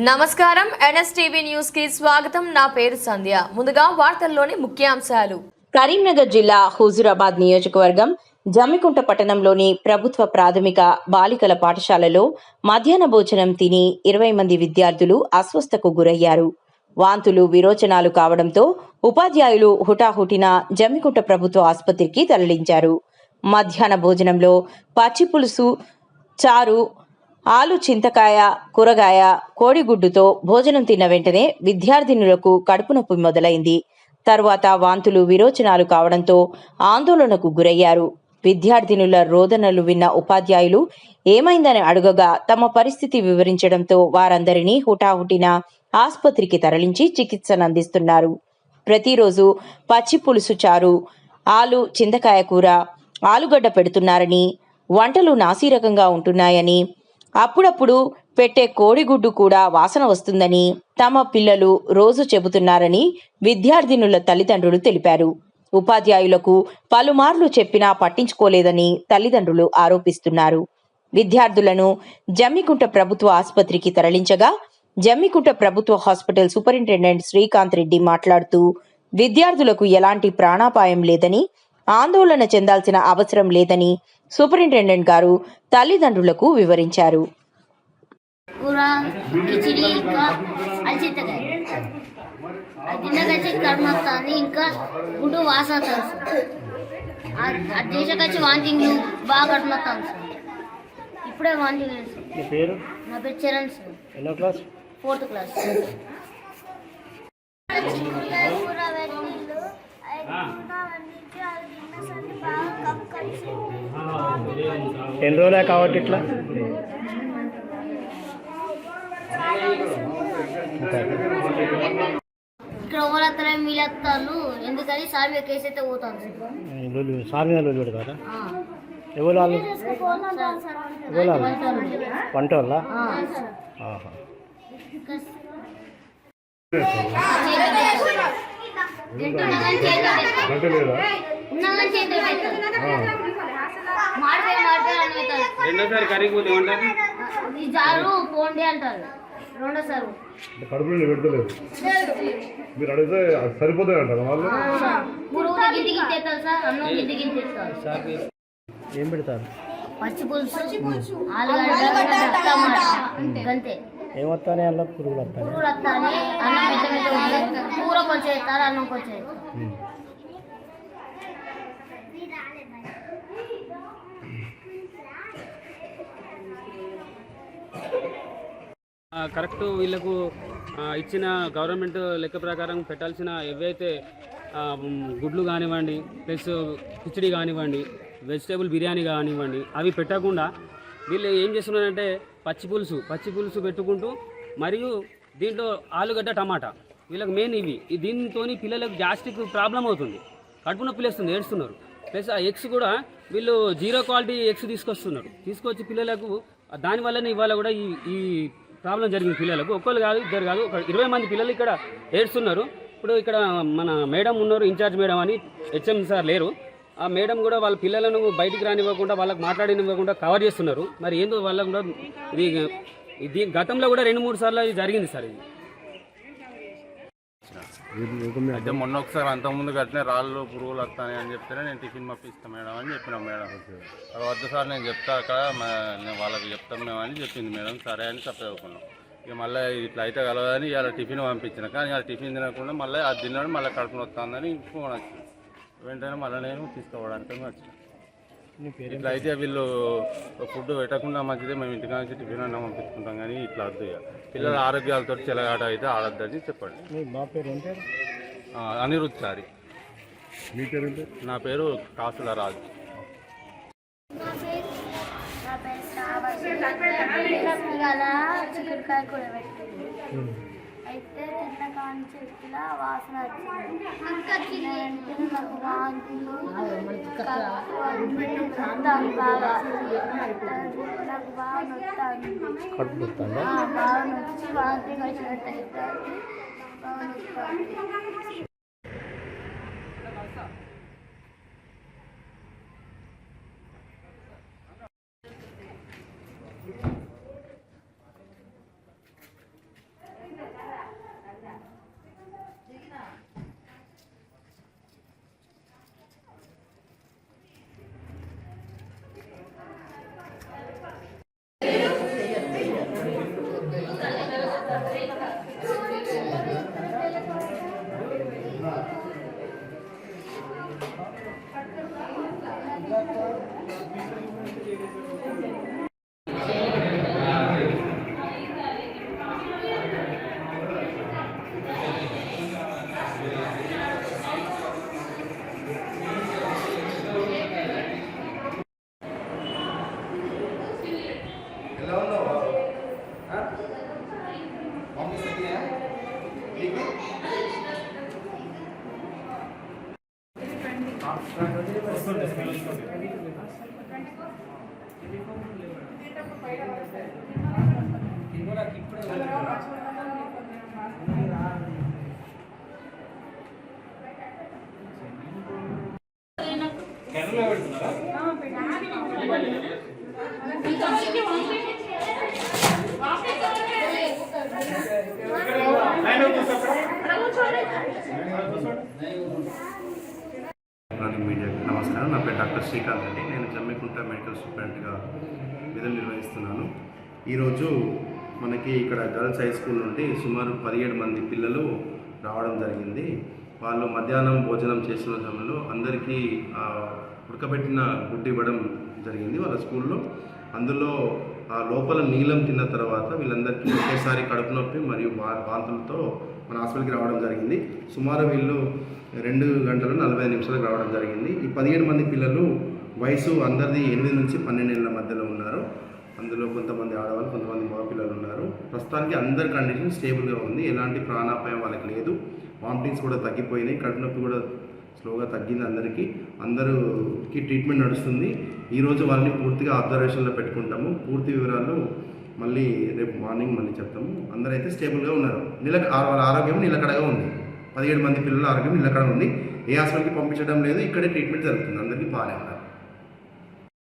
నమస్కారం. ఎన్ఎస్టీవీ న్యూస్కి స్వాగతం. నా పేరు సంధ్య. ముందుగా వార్తల్లోని ముఖ్యాంశాలు. కరీంనగర్ జిల్లా హుజురాబాద్ నియోజకవర్గం జమ్మికుంట పట్టణంలోని ప్రభుత్వ ప్రాథమిక బాలికల పాఠశాలలో మధ్యాహ్న భోజనం తిని ఇరవై మంది విద్యార్థులు అస్వస్థకు గురయ్యారు. వాంతులు విరోచనాలు కావడంతో ఉపాధ్యాయులు హుటాహుటిన జమ్మికుంట ప్రభుత్వ ఆసుపత్రికి తరలించారు. మధ్యాహ్న భోజనంలో పచ్చి పులుసు చారు ఆలు చింతకాయ కూరగాయ కోడిగుడ్డుతో భోజనం తిన్న వెంటనే విద్యార్థినులకు కడుపు నొప్పి మొదలైంది. తర్వాత వాంతులు విరోచనాలు కావడంతో ఆందోళనకు గురయ్యారు. విద్యార్థినుల రోదనలు విన్న ఉపాధ్యాయులు ఏమైందని అడగగా తమ పరిస్థితి వివరించడంతో వారందరినీ హుటాహుటిన ఆసుపత్రికి తరలించి చికిత్సను అందిస్తున్నారు ప్రతిరోజు పచ్చి పులుసు చారు ఆలు చింతకాయ కూర ఆలుగడ్డ పెడుతున్నారని వంటలు నాసిరకంగా ఉంటున్నాయని అప్పుడప్పుడు పెట్టే కోడిగుడ్డు కూడా వాసన వస్తుందని తమ పిల్లలు రోజు చెబుతున్నారని విద్యార్థినుల తల్లిదండ్రులు తెలిపారు. ఉపాధ్యాయులకు పలుమార్లు చెప్పినా పట్టించుకోలేదని తల్లిదండ్రులు ఆరోపిస్తున్నారు. విద్యార్థులను జమ్మికుంట ప్రభుత్వ ఆసుపత్రికి తరలించగా జమ్మికుంట ప్రభుత్వ హాస్పిటల్ సూపరింటెండెంట్ శ్రీకాంత్ రెడ్డి మాట్లాడుతూ విద్యార్థులకు ఎలాంటి ప్రాణాపాయం లేదని ఆందోళన చెందాల్సిన అవసరం లేదని సూపరింటెండెంట్ గారు తల్లిదండ్రులకు వివరించారు. ఇంకా గుడ్డు బాగా సార్. ఇప్పుడే నీ పేరు? నా పేరు చరణ్ సార్. ఎన్నో క్లాస్? Fourth class. ఎన్ని రోజులే కాబట్టి ఇట్లా? వస్తారు ఎందుకని కేసు అయితే పోతాను. ఎవరు వాళ్ళు? ఎవరు వాళ్ళు. వంట వాళ్ళ? ఆ. ఆహా. రెండోసారి కర్రీకి పోతే ఏమంటారు ఈ జారు పోండి అంటారు. రెండోసారి కడుపులో పెడతలేదు. మీరు అడిగితే సరిపోతాయి అంటారు వాళ్ళు? ఏం పెడతారు? పచ్చి పులుసు ఆలుగడ్డ టమాటా. అంతే. ఏమొస్తానే అందులో పురుగులు వస్తాయి పురుగులు వస్తానే అన్నం మెత్త మెత్త ఉంటుంది కూర కొంచెం ఎత్తారు అన్నం కొంచెం ఎత్తారు ఆ, కరెక్ట్ వీళ్ళకు ఇచ్చిన గవర్నమెంట్ లెక్క ప్రకారం పెట్టాల్సిన ఏవైతే గుడ్లు కానివ్వండి ప్లస్ కిచిడి కానివ్వండి వెజిటేబుల్ బిర్యానీ కానివ్వండి అవి పెట్టకుండా వీళ్ళు ఏం చేస్తున్నారంటే పచ్చి పులుసు పచ్చి పులుసు పెట్టుకుంటూ మరియు దీంట్లో ఆలుగడ్డ టమాటా. వీళ్ళకి మెయిన్ ఇవి. దీంతో పిల్లలకు గ్యాస్ట్రిక్ ప్రాబ్లం అవుతుంది. కడుపు నొప్పి లేస్తుంది ఏడుస్తున్నారు. ప్లస్ ఆ ఎగ్స్ కూడా వీళ్ళు జీరో క్వాలిటీ ఎగ్స్ తీసుకొస్తున్నారు. తీసుకొచ్చి పిల్లలకు దానివల్లనే ఇవాళ కూడా ఈ ఈ ప్రాబ్లం జరిగింది పిల్లలకు. ఒక్కళ్ళు కాదు ఇద్దరు కాదు ఒక ఇరవై మంది పిల్లలు ఇక్కడ ఏడుస్తున్నారు. ఇప్పుడు ఇక్కడ మన మేడం ఉన్నారు ఇన్ఛార్జ్ మేడం అని హెచ్ఎం సార్ లేరు. ఆ మేడం కూడా వాళ్ళ పిల్లలను బయటికి రానివ్వకుండా వాళ్ళకి మాట్లాడినివ్వకుండా కవర్ చేస్తున్నారు. మరి ఏందో వాళ్ళకు కూడా ఇది ఇది గతంలో కూడా రెండు మూడు సార్లు ఇది జరిగింది సార్ ఇది. అయితే మొన్న ఒకసారి అంతకుముందు కట్టిన రాళ్ళు పురుగులు వస్తాయి అని చెప్తేనే నేను టిఫిన్ మప్పిస్తాను మేడం అని చెప్పినాం మేడం. అది వద్దు సార్ నేను చెప్తా అక్కడ మ- నేను వాళ్ళకి చెప్తాం మేము అని చెప్పింది మేడం. సరే అని చెప్పేసుకున్నాం. ఇక మళ్ళీ ఇట్లా అయితే కలవదని ఇవాళ టిఫిన్ పంపించిన. కానీ ఆ టిఫిన్ తినకుండా మళ్ళీ అది తిన్నాడు మళ్ళీ కడుపున వస్తుందని ఫోన్ వచ్చింది. వెంటనే మళ్ళీ నేను తీసుకోవడానికి వచ్చిన. నీ పేరు ఇట్లా అయితే వీళ్ళు ఫుడ్ పెట్టకుండా మంచిదే మేము ఇంటికి నుంచి టిఫిన్ అన్న పంపించుకుంటాం కానీ ఇట్లా వద్దు ఇక. పిల్లల ఆరోగ్యాలతో చెలగాట అయితే ఆడొద్దని చెప్పండి. మా పేరు అనిరుద్ చారి మీ పేరు నా పేరు కాసుల రాజు. చిక్కుడుకాయ కూర పెట్టింది అయితే తిన్న కానీ చెట్టులా వాసన వచ్చింది. నాకు వస్తాను బాగా నాకు బాగా వస్తుందా బాగా నొచ్చి వాంతి వచ్చినట్టు ఇప్పుడే మీడియాకి నమస్కారం. నా పేరు డాక్టర్ శ్రీకాంత్ అండి నేను జమ్మికుంట మెడికల్ స్టూడెంట్గా విధులు నిర్వహిస్తున్నాను. ఈరోజు మనకి ఇక్కడ గర్ల్స్ హై స్కూల్ నుండి సుమారు పదిహేడు మంది పిల్లలు రావడం జరిగింది. వాళ్ళు మధ్యాహ్నం భోజనం చేస్తున్న సమయంలో అందరికీ ఉడకబెట్టిన గుడ్డు ఇవ్వడం జరిగింది వాళ్ళ స్కూల్లో. అందులో ఆ లోపల నీలం తిన్న తర్వాత వీళ్ళందరికీ ఒకేసారి కడుపు నొప్పి మరియు వా- వాంతులతో మన హాస్పిటల్కి రావడం జరిగింది. సుమారు వీళ్ళు రెండు గంటలు నలభై ఐదు నిమిషాలకు రావడం జరిగింది. ఈ పదిహేడు మంది పిల్లలు వయసు అందరిది ఎనిమిది నుంచి పన్నెండు ఏళ్ళ మధ్యలో ఉన్నారు. అందులో కొంతమంది ఆడవాళ్ళు కొంతమంది మగపిల్లలు ఉన్నారు. ప్రస్తుతానికి అందరి కండిషన్ స్టేబుల్గా ఉంది. ఎలాంటి ప్రాణాపాయం వాళ్ళకి లేదు. వామిటింగ్స్ కూడా తగ్గిపోయినాయి. కడుపు నొప్పి కూడా స్లోగా తగ్గింది అందరికీ. అందరికి ట్రీట్మెంట్ నడుస్తుంది. ఈరోజు వాళ్ళని పూర్తిగా అబ్జర్వేషన్లో పెట్టుకుంటాము. పూర్తి వివరాలు మళ్ళీ రేపు మార్నింగ్ మళ్ళీ చెప్తాము. అందరైతే స్టేబుల్గా ఉన్నారు. నిల ఆ- వాళ్ళ ఆరోగ్యం నిలకడగా ఉంది. పదిహేడు మంది పిల్లల ఆరోగ్యం నిలకడ ఉంది. ఏ హాస్పిటల్కి పంపించడం లేదు. ఇక్కడే ట్రీట్మెంట్ జరుగుతుంది. అందరికీ బాగానే ఉన్నారు